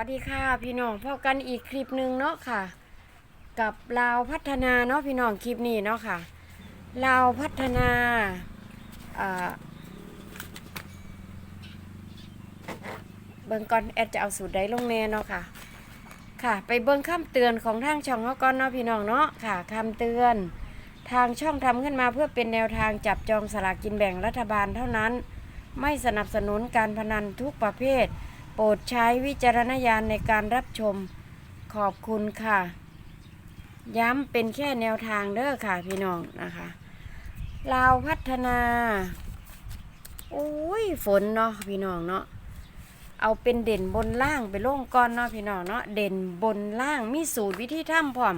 วัสดีค่ะพี่น้องพบกันอีกคลิปหนึ่งเนาะค่ะ กับลาวพัฒนาเนาะพี่น้องคลิปนี้เนาะค่ะลาวพัฒนาอ่าเบิ่งก่อนแอดจะเอาสูตรใดลงแน่เนาะค่ะ ค่ะ ไปเบิ่งคำเตือนของทางช่องเขาก่อนเนาะพี่น้องเนาะค่ะคำเตือนทางช่องทำขึ้นมาเพื่อเป็นแนวทางจับจองสลากกินแบ่งรัฐบาลเท่านั้น ไม่สนับสนุนการพนันทุกประเภท ปรดใช้วิจารณญาณในการรับชมขอบคุณค่ะ ย้ำเป็นแค่แนวทางเด้อค่ะพี่น้องนะคะลาวพัฒนาโอ้ยฝนเนาะพี่น้องเนาะเอาเป็นเด่นบนล่างไปล่งก่อนเนาะพี่น้องเนาะเด่นบนล่างมีสูตรวิธีทำพร้อม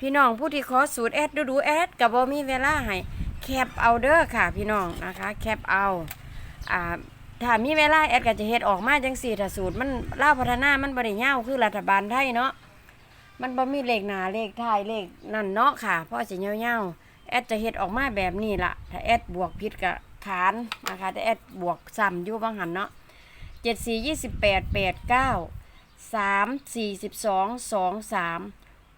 พี่น้องผู้ที่ขอสูตรแอดดูดูแอดกับบ่มีเวลาให้แคปเอาเด้อค่ะพี่น้องนะคะ แคปเอาอ่า ถ้ามีเวลาแอดก็จะเฮ็ดออกมาจังสี่ถ้าสูตรมันล่าพัฒนามันบ่ได้าวคือรัฐบาลไทยเนาะมันบ่มีเลขหนาเลขท้ายเลขนั่นเนาะค่ะเพราะสิยาวๆแอดจะเฮ็ดออกมาแบบนี้ล่ะ ถ้าแอดบวกผิดก็ขานนะคะแต่แอดบวกซ้ำอยู่บางหันเนาะ7 4 28 8 9 3 4 12 2 3 6 4 24 4 5 6 4 24 4 5สองสองสาม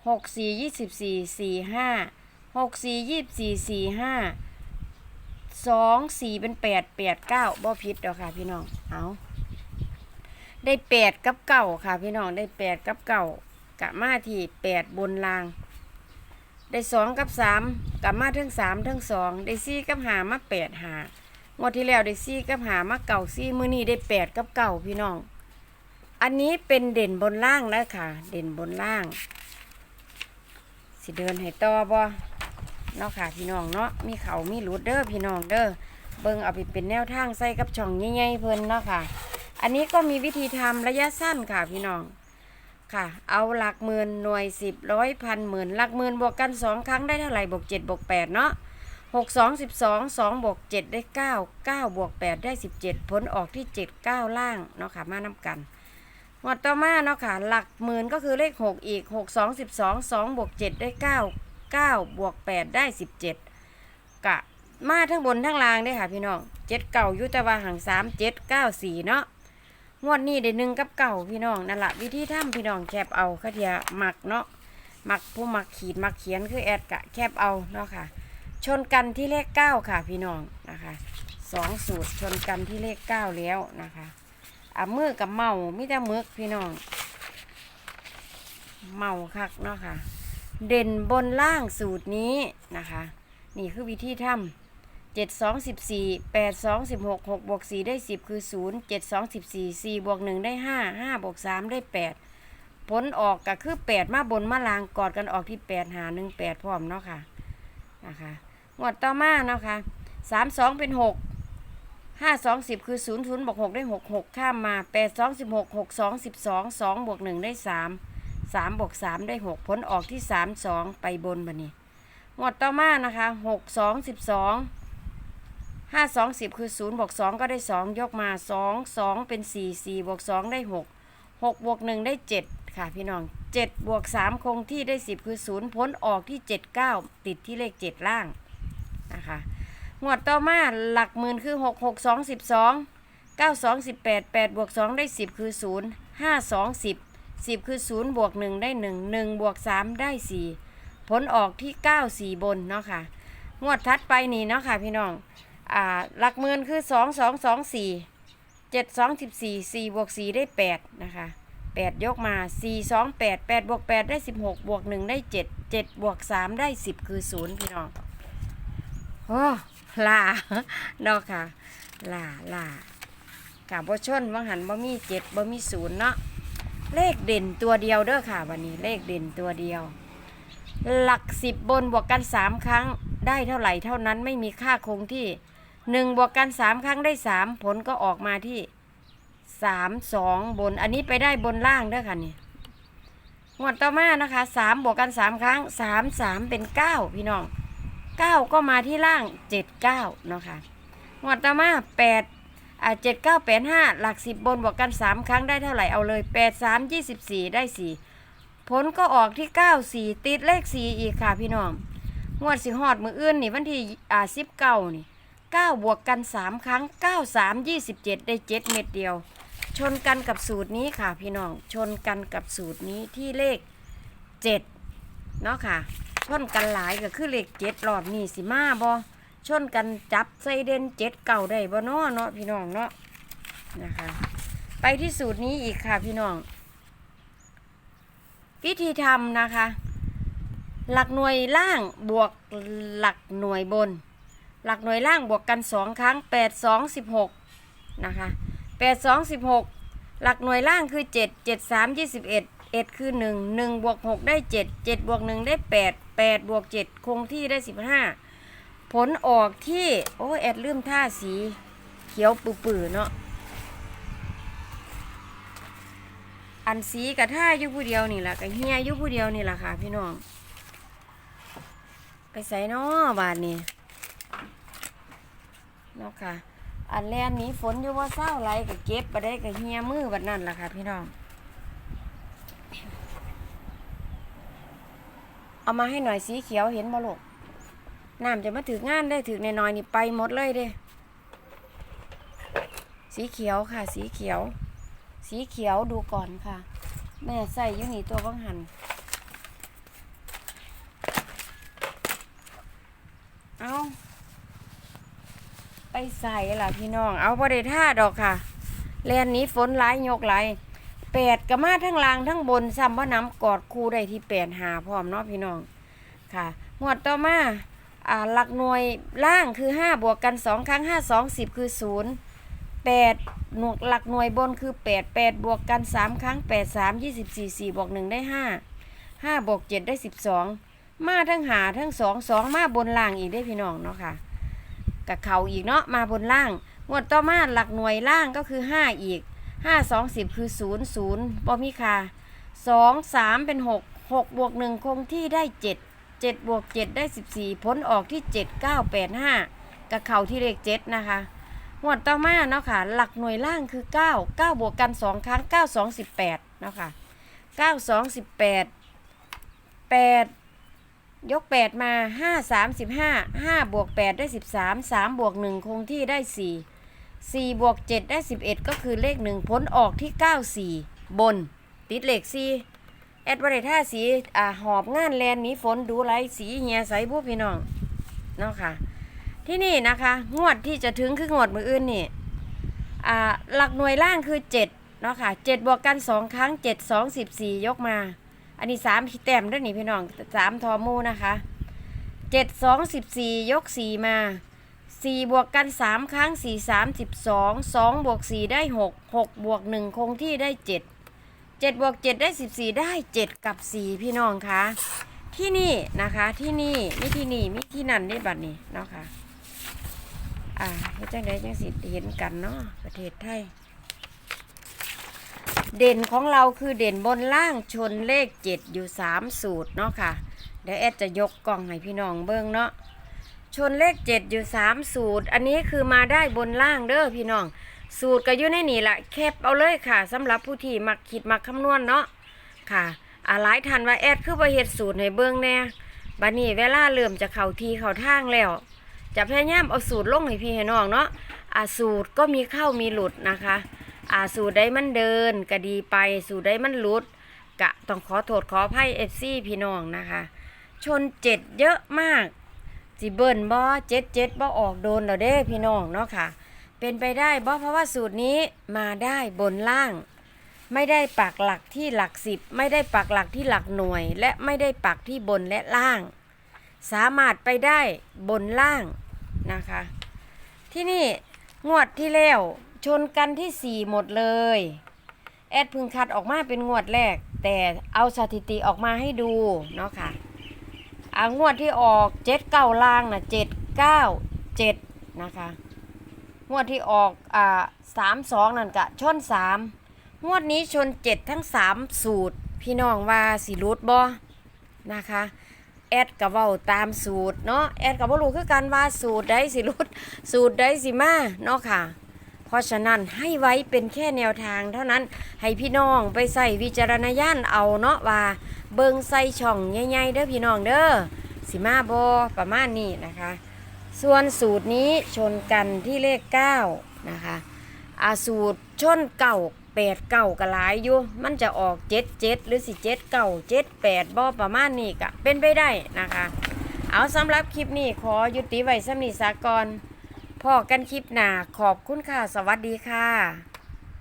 หกสี่ยี่สิบสี่สี่ห้าหกสี่ยี่สิบสี่สี่ห้า สองสี่เป็นแปดแปดเก้าบ่ผิดดอกค่ะ พี่น้อง เอาได้แปดกับเก้าค่ะ พี่น้องได้แปดกับเก้ากะมาที่แปดบนราง ได้สองกับสามกะมาทั้งสามทั้งสองได้สี่กับหามาแปดหางวดที่แล้วได้สี่กับหามาเก่าสี่มือนี้ได้แปดกับเก้าพี่น้อง อันนี้เป็นเด่นบนล่างนะค่ะ เด่นบนล่าง สิเดินให้ต่อบ่ เนาะค่ะพี่น้องเนาะมีเขามีหลุดเด้อพี่น้องเด้อเบิ่งเอาไปเป็นแนวทางใส่กับช่องใหญ่ๆเพิ่นเนาะค่ะ อันนี้ก็มีวิธีทำระยะสั้นค่ะพี่น้องค่ะ เอาหลักหมื่นหน่วยสิบร้อยพันหมื่นหลักหมื่นบวกกันสองครั้งได้เท่าไหร่บวกเจ็ดบวกแปดเนาะหกสองสิบสองสองบวกเจ็ดได้เก้าเก้าบวกแปดได้สิบเจ็ดผลออกที่เจ็ดเก้าล่างเนาะค่ะมาน้ำกันหมวดต่อมาเนาะค่ะ หลักหมื่นก็คือเลขหกอีกหกสองสิบสองสองบวกเจ็ดได้เก้า 9บวก8ได้ 17 กะมาทั้งบนทั้งล่างเด้ค่ะพี่น้องเจ็ดเก่ายุตวาหังสามเจ็ดเก้าสี่เนาะงวดนี้ได้หนึ่งกับเก่าพี่น้องนั่นละวิธีทำพี่น้องแคบเอาคาเทียหมักเนาะหมักผู้หมักขีดหมักเขียนคือแอดกะแคบเอาเนาะค่ะ ชนกันที่เลขเก้าค่ะพี่น้องนะคะสองสูตรชนกันที่เลขเก้าแล้วนะคะอะมือกับเมามิแต่มึกพี่น้อง เมาคักเนาะค่ะ เด่นบนล่างสูตรนี้นะคะ นี่คือวิธีทำเจ็ดสองสิบสี่แปดสองสิบหกหกบวกสี่ได้สิบคือศูนย์เจ็ดสองสิบสี่สี่บวกหนึ่งได้ห้าห้าบวกสามได้แปดผลออกก็คือแปดมาบนมาลางกอดกันออกที่แปดหาหนึ่งแปดพร้อมเนาะค่ะนะคะงวดต่อมาเนาะค่ะสามสองเป็นหกห้าสองสิบคือศูนย์ศูนย์บวกหกได้หกหกข้ามมาแปดสองสิบหกหกสองสิบสองสองบวกหนึ่งได้สาม สามบวกสามได้หกผลออกที่สามสองไปบนบันนี้งวดต่อมานะคะหกสองสิบสองห้าสองสิบคือศูนย์บวกสองก็ได้สองยกมาสองสองเป็นสี่สี่บวกสองได้หกหกบวกหนึ่งได้เจ็ดค่ะพี่น้องเจ็ดบวกสามคงที่ได้สิบคือศูนย์ผลออกที่เจ็ดเก้าติดที่เลขเจ็ดล่างนะคะงวดต่อมาหลักหมื่นคือหกหกสองสิบสองเก้าสองสิบแปดแปดบวกสองได้สิบคือศูนย์ห้าสองสิบ สิบคือศูนย์บวกหนึ่งได้หนึ่งหนึ่งบวกสามได้สี่ผลออกที่เก้าสี่บนเนาะค่ะ งวดทัดไปนี่เนาะค่ะพี่น้อง อ่า หลักหมื่นคือสองสองสองสี่เจ็ดสองสิบสี่สี่บวกสี่ได้แปดนะคะแปดยกมาสี่สองแปดแปดบวกแปดได้สิบหกบวกหนึ่งได้เจ็ดเจ็ดบวกสามได้สิบคือศูนย์พี่น้องโอ้ลาเนาะค่ะลาลากับบ่ชนว่างหันบ่มีเจ็ดบ่มีศูนย์เนาะ เลขเด่นตัวเดียวเด้อค่ะวันนี้เลขเด่นตัวเดียว หลักสิบบนบวกกันสามครั้งได้เท่าไหร่เท่านั้นไม่มีค่าคงที่หนึ่งบวกกันสามครั้งได้สามผลก็ออกมาที่สามสองบนอันนี้ไปได้บนล่างเด้อค่ะนี่งวดต่อมานะคะสามบวกกันสามครั้งสามสามเป็นเก้าพี่น้องเก้าก็มาที่ล่างเจ็ดเก้าเนาะค่ะงวดต่อมาแปด อ่าเจ็ดเก้าแปดห้าหลักสิบบนบวกกันสามครั้งได้เท่าไหร่เอาเลยแปดสามยี่สิบสี่ได้สี่ผลก็ออกที่เก้าสี่ติดเลขสี่อีกค่ะพี่น้อง งวดสิฮอดมืออื่นนี่วันที่อ่าสิบเก้านี่เก้าบวกกันสามครั้งเก้าสามยี่สิบเจ็ดได้เจ็ดเม็ดเดียว ชนกันกับสูตรนี้ค่ะพี่น้อง ชนกันกับสูตรนี้ที่เลขเจ็ดเนาะค่ะชนกันหลายก็คือเลขเจ็ดรอบนี้สิมาบอ ชนกันจับใส่เด่นเจ็ดเก่าได้บ่เนาะเนาะพี่น้องเนาะนะคะ ไปที่สูตรนี้อีกค่ะพี่น้อง วิธีทำนะคะ หลักหน่วยล่างบวกหลักหน่วยบน หลักหน่วยล่างบวกกันสองครั้งแปดสองสิบหกนะคะแปดสองสิบหกหลักหน่วยล่างคือเจ็ดเจ็ดสามยี่สิบเอ็ดเอ็ดคือหนึ่งหนึ่งบวกหกได้เจ็ดเจ็ดบวกหนึ่งได้แปดแปดบวกเจ็ดคงที่ได้สิบห้า ผลออกที่ โอ้แอดลืมท่าสีเขียวปื้อๆเนาะอันสีกับท่าอยู่ผู้เดียวนี่แหละกับเฮียอยู่ผู้เดียวนี่แหละค่ะ พี่น้อง ไปใส่นาะบาทนี้เนาะค่ะ อันแรกนี้ฝนอยู่ว่าเศร้าไรก็เก็บไปได้กับเฮียมือบัดนั่นแหละค่ะ พี่น้อง เอามาให้หน่อยสีเขียวเห็นบ่ลูก น้ำจะมาถืองานได้ถือในน้อยนี่ไปหมดเลยเด้ สีเขียวค่ะ สีเขียว สีเขียวดูก่อนค่ะ แม่ใส่ยู่นี่ตัวบังหันเอาไปใส่ล่ะพี่น้อง เอาพอได้ท่าดอกค่ะแลนนี้ฝนหลายยกไหลายแปดกระมาทั้งล่างทั้งบนซ้ำว่าน้ำกอดคู่ได้ที่แปดหาพร้อมเนาะพี่น้องค่ะ งวดต่อมา หลักหน่วยล่างคือห้าบวกกันสองครั้งห้าสองสิบคือศูนย์แปดหน่วยหลักหน่วยบนคือแปดแปดบวกกันสามครั้งแปดสามยี่สิบสี่สี่บวกหนึ่งได้ห้าห้าบวกเจ็ดได้สิบสองมาทั้งหาทั้งสองสองมาบนล่างอีกได้พี่น้องเนาะค่ะกับเขาอีกเนาะมาบนล่าง งวดต่อมาหลักหน่วยล่างก็คือห้าอีกห้าสองสิบคือศูนย์ศูนย์บ่มีค่ะสองสามเป็นหกหกบวกหนึ่งคงที่ได้เจ็ดเจ็ดบวกเจ็ดได้สิบสี่ผลออกที่เจ็ดเก้าแปดห้ากับเข่าที่เลขเจ็ดนะคะงวดต่อมาเนาะค่ะ หลักหน่วยล่างคือเก้าเก้าบวกกันสองครั้งเก้าสองสิบแปดเนาะค่ะเก้าสองสิบแปดแปดยก 8 มา 5 3 15 5 บวก 8 ได้ 13 3 บวก 1 คงที่ได้ 4 4 บวก 7 ได้ 11 ก็คือเลข 1 ผลออกที่ 94 บน ติดเลข 4 แอดวาเรท่าสีอ่าหอบงานแลนหนี้ฝนดูไรสีเหียใสผู้พี่น้องเนาะค่ะ ที่นี่นะคะ งวดที่จะถึงคืองวดมืออื่นนี่อ่าหลักหน่วยล่างคือ7เนาะค่ะ7บวกกัน2ครั้ง7 2 14ยกมา อันนี้สามแต้มด้วยนี่พี่น้องสามทอมูนะคะเจ็ดสองสิบสี่ยกสี่มาสี่บวกกันสามครั้งสี่สามสิบสองสองบวกสี่ได้หกหกบวกหนึ่งคงที่ได้เจ็ด เจ็ดบวกเจ็ดได้สิบสี่ได้เจ็ดกับสี่พี่น้องคะที่นี่นะคะที่นี่มีที่นี่มีที่นั่นได้บัดนี้เนาะค่ะอ่าเฮ็ดจังไดจังสิเห็นกันเนาะประเทศไทยเด่นของเราคือเด่นบนล่างชนเลขเจ็ดอยู่สามสูตรเนาะค่ะเดี๋ยวแอดจะยกกล่องให้พี่น้องเบิ้งเนาะชนเลขเจ็ดอยู่สามสูตร อันนี้คือมาได้บนล่างเด้อพี่น้อง สูตรก็อยู่ในนี่แหละแคบเอาเลยค่ะสำหรับผู้ที่มักคิดมักคำนวณเนาะค่ะอ่าหลายท่านว่าแอดคือประเฮ็ดสูตรให้เบิ้งแน่บัดนี้เวลาเริ่มจะเข้าทีเข้าทางแล้ว จะพยายามเอาสูตรลงให้พี่ให้น้องเนาะอ่าสูตรก็มีเข้ามีหลุดนะคะอ่าสูตรใดมันเดินก็ดีไป สูตรใดมันหลุดกะต้องขอโทษขออภัยเอฟซีพี่น้องนะคะ ชนเจ็ดเยอะมากสิเบิ้นบ่เจ็ดเจ็ดบ่ออกโดนเราเด้พี่น้องเนาะค่ะ เป็นไปได้บ่เพราะว่าสูตรนี้มาได้บนล่าง ไม่ได้ปักหลักที่หลักสิบ ไม่ได้ปักหลักที่หลักหน่วย และไม่ได้ปักที่บนและล่าง สามารถไปได้บนล่างนะคะ ที่นี่งวดที่แล้วชนกันที่สี่หมดเลย แอดพึงคัดออกมาเป็นงวดแรก แต่เอาสถิติออกมาให้ดูเนาะค่ะอ่างวดที่ออกเจ็ดเก้าล่างนะเจ็ดเก้าเจ็ดนะคะ งวดที่ออกอ่าสามสองนั่นกะชนสามงวดนี้ชนเจ็ดทั้งสามสูตร พี่น้องว่าสิรูดบอนะคะแอดกับเว้าตามสูตรเนาะแอดกับว่ารู้คือกันว่าสูตรใดสิรุดสูตรใดสิมาเนาะค่ะ เพราะฉะนั้นให้ไว้เป็นแค่แนวทางเท่านั้นให้พี่น้องไปใส่วิจารณญาณเอาเนาะว่าเบิงใส่ช่องใหญ่ๆเด้อพี่น้องเด้อสิมาบอประมาณนี้นะคะ ส่วนสูตรนี้ชนกันที่เลข 9 นะคะอาสูตรชนเก่าแปดเก่าก็หลายอยู่ มันจะออกเจ็ดเจ็ดหรือสิเจ็ดเก่าเจ็ดแปดบ่ประมาณนี้ก็เป็นไปได้นะคะ เอาสำหรับคลิปนี้ขอยุติไว้สำนิสากรพอกันคลิปหน้าขอบคุณค่ะ สวัสดีค่ะ